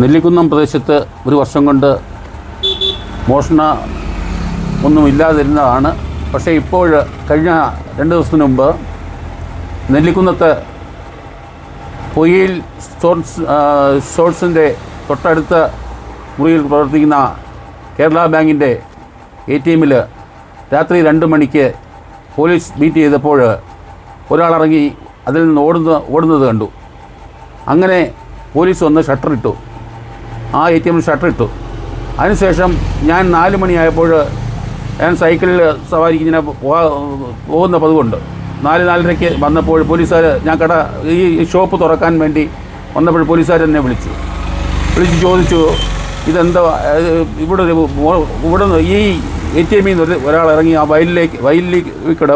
നെല്ലിക്കുന്നം പ്രദേശത്ത് ഒരു വർഷം കൊണ്ട് മോഷണ ഒന്നും ഇല്ലാതിരുന്നതാണ് പക്ഷേ ഇപ്പോൾ കഴിഞ്ഞ രണ്ട് ദിവസത്തിന് മുമ്പ് നെല്ലിക്കുന്നത്ത് പൊയ്യയിൽ സ്റ്റോൺസ് ഷോർട്സിന്റെ തൊട്ടടുത്ത മുറിയിൽ പ്രവർത്തിക്കുന്ന കേരള ബാങ്കിന്റെ എ ടി എമ്മിൽ രാത്രി രണ്ട് മണിക്ക് പോലീസ് ബീറ്റ് ചെയ്തപ്പോൾ ഒരാളിറങ്ങി അതിൽ നിന്ന് ഓടുന്ന ഓടുന്നത് കണ്ടു. അങ്ങനെ പോലീസ് വന്ന് ഷട്ടർ ഇട്ടു ആ എ ടി എമ്മിൽ ഷട്ടർ ഇട്ടു. അതിനുശേഷം ഞാൻ നാല് മണിയായപ്പോൾ ഞാൻ സൈക്കിളിൽ സവാരിക്ക് ഇങ്ങനെ പോകുന്ന പതിവുണ്ട്. നാല് നാലരയ്ക്ക് വന്നപ്പോൾ പോലീസുകാർ ഞാൻ കട ഈ ഷോപ്പ് തുറക്കാൻ വേണ്ടി വന്നപ്പോൾ പോലീസുകാർ എന്നെ വിളിച്ചു. വിളിച്ച് ചോദിച്ചു ഇതെന്താ ഇവിടെ ഒരു ഇവിടെ നിന്ന് ഈ എ ടി എമ്മിൽ നിന്ന് ഒരാൾ ഇറങ്ങി ആ വയലിലേക്ക് വയലിലേക്ക് കിട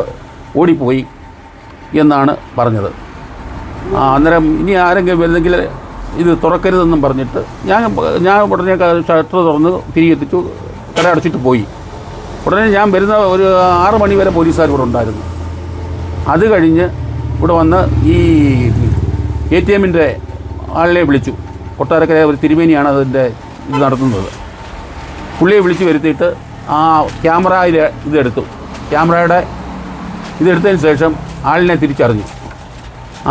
ഓടിപ്പോയി എന്നാണ് പറഞ്ഞത്. ആ അന്നേരം ഇനി ആരെങ്കിലും വരുന്നെങ്കിൽ ഇത് തുറക്കരുതെന്നും പറഞ്ഞിട്ട് ഞാൻ ഞാൻ ഉടനെ ഷട്ടർ തുറന്ന് തിരികെ എത്തിച്ചു. കട അടച്ചിട്ട് പോയി. ഉടനെ ഞാൻ വരുന്ന ഒരു ആറ് മണി വരെ പോലീസുകാർ ഇവിടെ ഉണ്ടായിരുന്നു. അത് കഴിഞ്ഞ് ഇവിടെ വന്ന് ഈ എ ടി എമ്മിന്റെ ആളിനെ വിളിച്ചു. കൊട്ടാരക്കര ഒരു തിരുമേനിയാണ് അതിന്റെ ഇത് നടത്തുന്നത്. പുള്ളിയെ വിളിച്ച് വരുത്തിയിട്ട് ആ ക്യാമറയിൽ ഇതെടുത്തു. ക്യാമറയുടെ ഇതെടുത്തതിന് ശേഷം ആളിനെ തിരിച്ചറിഞ്ഞു.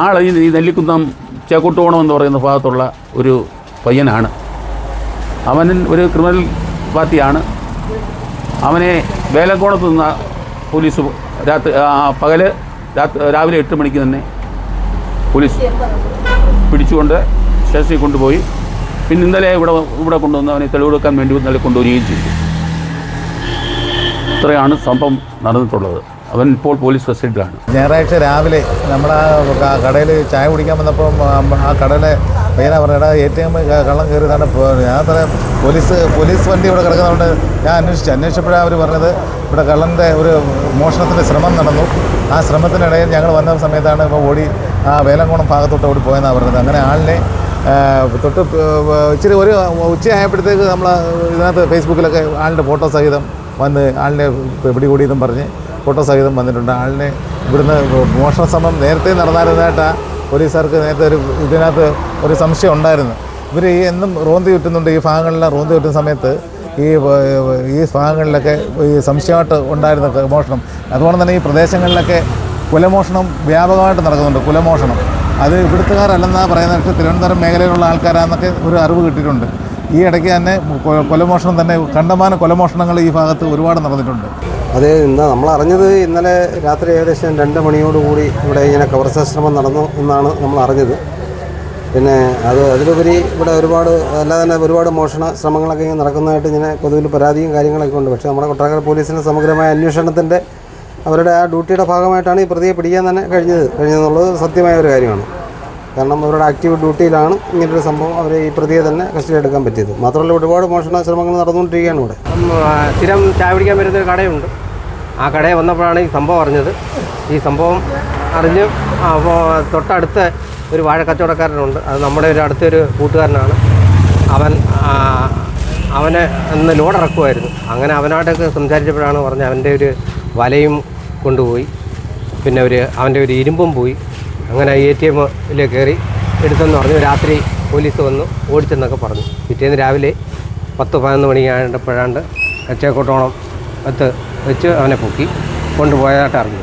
ആൾ ഈ നെല്ലിക്കുന്നം ചേക്കോട്ടുകോണം എന്ന് പറയുന്ന ഭാഗത്തുള്ള ഒരു പയ്യനാണ്. അവൻ ഒരു ക്രിമിനൽ പാർട്ടിയാണ്. അവനെ വേലക്കോണത്ത് നിന്ന് പോലീസ് രാത്രി പകൽ രാവിലെ എട്ട് മണിക്ക് തന്നെ പോലീസ് പിടിച്ചുകൊണ്ട് സ്റ്റേഷനിൽ കൊണ്ടുപോയി. പിന്നെ ഇന്നലെ ഇവിടെ ഇവിടെ കൊണ്ടുവന്ന് അവനെ തെളിവെടുക്കാൻ വേണ്ടി ഇന്നലെ കൊണ്ടുവരികയും ചെയ്തു. ഇത്രയാണ് സംഭവം നടന്നിട്ടുള്ളത്. അവൻ ഇപ്പോൾ പോലീസ് കസ്റ്റഡിയിലാണ്. ഞായറാഴ്ച രാവിലെ നമ്മുടെ കടയിൽ ചായ കുടിക്കാൻ വന്നപ്പോൾ ആ കടയിലെ പയ്യനാ പറഞ്ഞാ എ ടി എം കള്ളം കയറിയതാണ് ഞാൻ അത്ര പോലീസ് പോലീസ് വണ്ടി ഇവിടെ കിടക്കുന്നതുകൊണ്ട് ഞാൻ അന്വേഷിച്ചു. അന്വേഷിച്ചപ്പോഴാണ് അവർ പറഞ്ഞത് ഇവിടെ കള്ളന്റെ ഒരു മോഷണത്തിന്റെ ശ്രമം നടന്നു. ആ ശ്രമത്തിനിടയിൽ ഞങ്ങൾ വന്ന സമയത്താണ് ഇപ്പോൾ ഓടി ആ വേലങ്കോണം ഭാഗത്തോട്ട് ഓടി പോയെന്നാണ് പറഞ്ഞത്. അങ്ങനെ ആളിനെ തൊട്ട് ഇച്ചിരി ഒരു ഉച്ചയായപ്പോഴത്തേക്ക് നമ്മൾ ഇതിനകത്ത് ഫേസ്ബുക്കിലൊക്കെ ആളിന്റെ ഫോട്ടോ സഹിതം വന്ന് ആളിനെ പിടികൂടിയതും പറഞ്ഞ് ഫോട്ടോ സഹിതം വന്നിട്ടുണ്ട്. ആളിനെ ഇവിടുന്ന് മോഷണ ശ്രമം നേരത്തെ നടന്നായിരുന്നതായിട്ട് പോലീസുകാർക്ക് നേരത്തെ ഒരു ഇതിനകത്ത് ഒരു സംശയം ഉണ്ടായിരുന്നു. ഇവർ ഈ എന്നും റോന്തി ചുറ്റുന്നുണ്ട് ഈ ഭാഗങ്ങളിലെ റോന്തി ചുറ്റുന്ന സമയത്ത് ഈ ഈ ഭാഗങ്ങളിലൊക്കെ ഈ സംശയമായിട്ട് ഉണ്ടായിരുന്ന മോഷണം. അതുപോലെ തന്നെ ഈ പ്രദേശങ്ങളിലൊക്കെ കുലമോഷണം വ്യാപകമായിട്ട് നടക്കുന്നുണ്ട്. കുലമോഷണം. അത് ഇവിടുത്തുകാരല്ലെന്നാണ് പറയുന്നത് പക്ഷേ തിരുവനന്തപുരം മേഖലയിലുള്ള ആൾക്കാരാന്നൊക്കെ ഒരു അറിവ് കിട്ടിയിട്ടുണ്ട്. ഈ ഇടയ്ക്ക് തന്നെ കൊലമോഷണം തന്നെ കണ്ടമാന കൊലമോഷണങ്ങൾ ഈ ഭാഗത്ത് ഒരുപാട് നടന്നിട്ടുണ്ട്. അത് ഇന്ന് നമ്മൾ അറിഞ്ഞത് ഇന്നലെ രാത്രി ഏകദേശം രണ്ട് മണിയോടുകൂടി ഇവിടെ ഇങ്ങനെ കവർച്ച ശ്രമം നടന്നു എന്നാണ് നമ്മൾ അറിഞ്ഞത്. പിന്നെ അത് അതിലുപരി ഇവിടെ ഒരുപാട് അല്ലാതെ തന്നെ ഒരുപാട് മോഷണ ശ്രമങ്ങളൊക്കെ ഇങ്ങനെ നടക്കുന്നതായിട്ട് ഇങ്ങനെ കൊതുവിൽ പരാതിയും കാര്യങ്ങളൊക്കെ ഉണ്ട്. പക്ഷേ നമ്മുടെ കൊട്ടാരക്കര പോലീസിന്റെ സമഗ്രമായ അന്വേഷണത്തിന്റെ അവരുടെ ആ ഡ്യൂട്ടിയുടെ ഭാഗമായിട്ടാണ് ഈ പ്രതിയെ പിടിക്കാൻ തന്നെ കഴിഞ്ഞത്. കഴിഞ്ഞതെന്നുള്ളത് സത്യമായ ഒരു കാര്യമാണ്. കാരണം അവരുടെ ആക്റ്റീവ് ഡ്യൂട്ടിയിലാണ് ഇങ്ങനൊരു സംഭവം അവർ ഈ പ്രതിയെ തന്നെ കസ്റ്റഡി എടുക്കാൻ പറ്റിയത്. മാത്രമല്ല ഒരുപാട് മോഷണ ശ്രമങ്ങൾ നടന്നുകൊണ്ടിരിക്കുകയാണ് ഇവിടെ. സ്ഥിരം ചായ പിടിക്കാൻ വരുന്ന ഒരു കടയുണ്ട്. ആ കടയിൽ വന്നപ്പോഴാണ് ഈ സംഭവം അറിഞ്ഞത്. ഈ സംഭവം അറിഞ്ഞ് തൊട്ടടുത്ത ഒരു വാഴ കച്ചവടക്കാരനുണ്ട് അത് നമ്മുടെ ഒരു അടുത്തൊരു കൂട്ടുകാരനാണ്. അവൻ അവനെ അന്ന് ലോഡ് ഇറക്കുമായിരുന്നു. അങ്ങനെ അവനായിട്ടൊക്കെ സംസാരിച്ചപ്പോഴാണ് പറഞ്ഞത് അവന്റെ ഒരു വലയും കൊണ്ടുപോയി. പിന്നെ ഒരു അവന്റെ ഒരു ഇരുമ്പും പോയി. അങ്ങനെ എ ടി എമ്മിൽ കയറി എടുത്തെന്ന് പറഞ്ഞു രാത്രി പോലീസ് വന്നു. ഓടിച്ചെന്നൊക്കെ പറഞ്ഞു. പിറ്റേന്ന് രാവിലെ പത്ത് പതിനൊന്ന് മണിയായപ്പോഴാണ്ട് ചേക്കോട്ടോളം എത്ത് വെച്ച് അവനെ പൊക്കി കൊണ്ടുപോയതായിട്ട് അറിഞ്ഞു